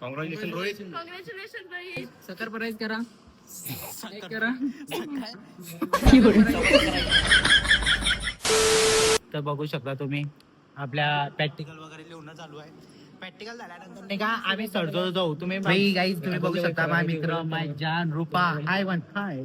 Congratulation Rohit congratulation Rohit surprise करा एक करा तर बघू शकता तुम्ही आपल्या प्रॅक्टिकल वगैरे लिहून चालू आहे. प्रॅक्टिकल झाल्यानंतर नाही का आम्ही चढतो जाऊ तुम्ही भाई गाईज तुम्ही बघू शकता माझा मित्र माय जान रुपा हाय वन हाय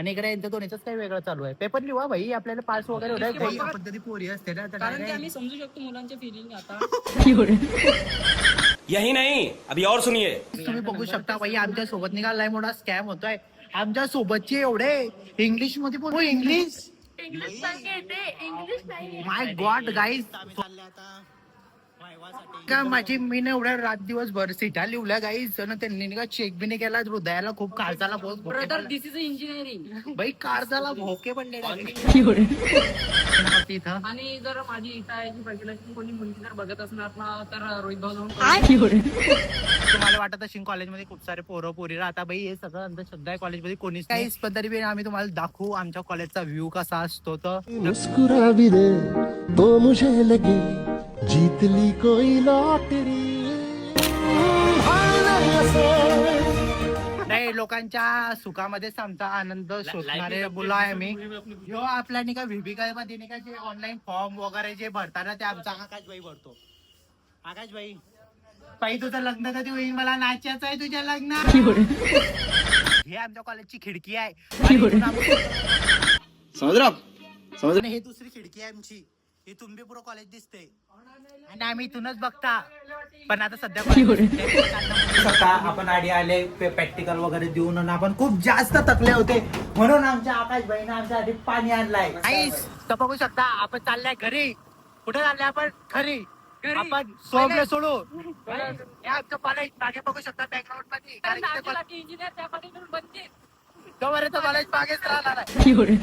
आणि इकडे यांचं दोन्हीच काही वेगळं चालू आहे. पेपर लिहा भाई आपल्याला पास वगैरे होत आहे पद्धती पोरी असते ना तर कारण की direct- आम्ही समजू शकतो मुलांचे फिलिंग आता. यही नहीं अभी और सुनिए. तुम्ही बघू शकता भाई आमच्यासोबत निघालाय मोठा स्कॅम होतोय. आमच्या सोबतचे एवढे इंग्लिशमध्ये पण English English English. My God guys का माझी मी ना एवढ्या रात दिवस भर सीटा लिवल्या आणि त्यांनी नाही का चेक बी नाही केला हृदयाला खूप काळजाला बहुत भोके ब्रदर. दिस इज इंजिनिअरिंग बाई काळजाला भोके पडले तिथं आणि जर माझी इच्छा आहे कोणी मुलगी जर बघत असणार ना तर रोहित भाऊ जाऊन तुम्हाला वाटत असेल कॉलेजमध्ये खूप सारे पोरं पोरी राहता बाई हे सगळं अंधश्रद्धा आहे कॉलेजमध्ये कोणीच काही पण तरी आम्ही तुम्हाला दाखवू आमच्या कॉलेजचा व्ह्यू कसा असतो तर. मुस्कुरा भी दे तो मुझे लगे. जीत ली कोई लॉटरी। नाही लोकांच्या सुखामध्येच आमचा आनंद शोधणारे मुलं आहे मी. ह्यो आपल्या नाही का व्हीबीका मध्ये नाही का जे ऑनलाईन फॉर्म वगैरे जे भरताना ते आमचा आकाशबाई भरतो. आकाशबाई बाई तुझं लग्न कधी होईल? मला नाचायचं आहे तुझ्या लग्नात. हे आमच्या कॉलेजची खिडकी आहे. आणि इथून आम्ही- समझ रहे हो आप समझ आणि हे दुसरी खिडकी आहे आमची. इथून बी पुरं कॉलेज दिसते आणि आम्ही इथूनच बघता. पण आता सध्या स्वतः आपण आधी आले प्रॅक्टिकल वगैरे देऊन आणि आपण खूप जास्त थकले होते. म्हणून आमच्या आकाश बहिणी आमच्यासाठी पाणी आणलाय. आईस तर बघू शकता आपण चाललाय घरी. कुठे चाललाय आपण? घरी. आपण सोमले सोडू हे आमचं कॉलेज मागे बघू शकता बॅकग्राऊंडमध्ये. इंजिनियर कॉलेज मागेच राहणार आहे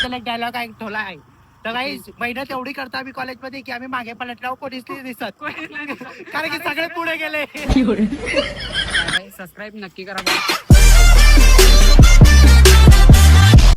त्याला एक डायलॉग आहे ठोला आहे. तर काही मेहनत एवढी करतो आम्ही कॉलेजमध्ये की आम्ही मागे पलटल्यावर कोणीच नाही दिसत. कारण की सगळे पुढे गेले. सबस्क्राईब नक्की करा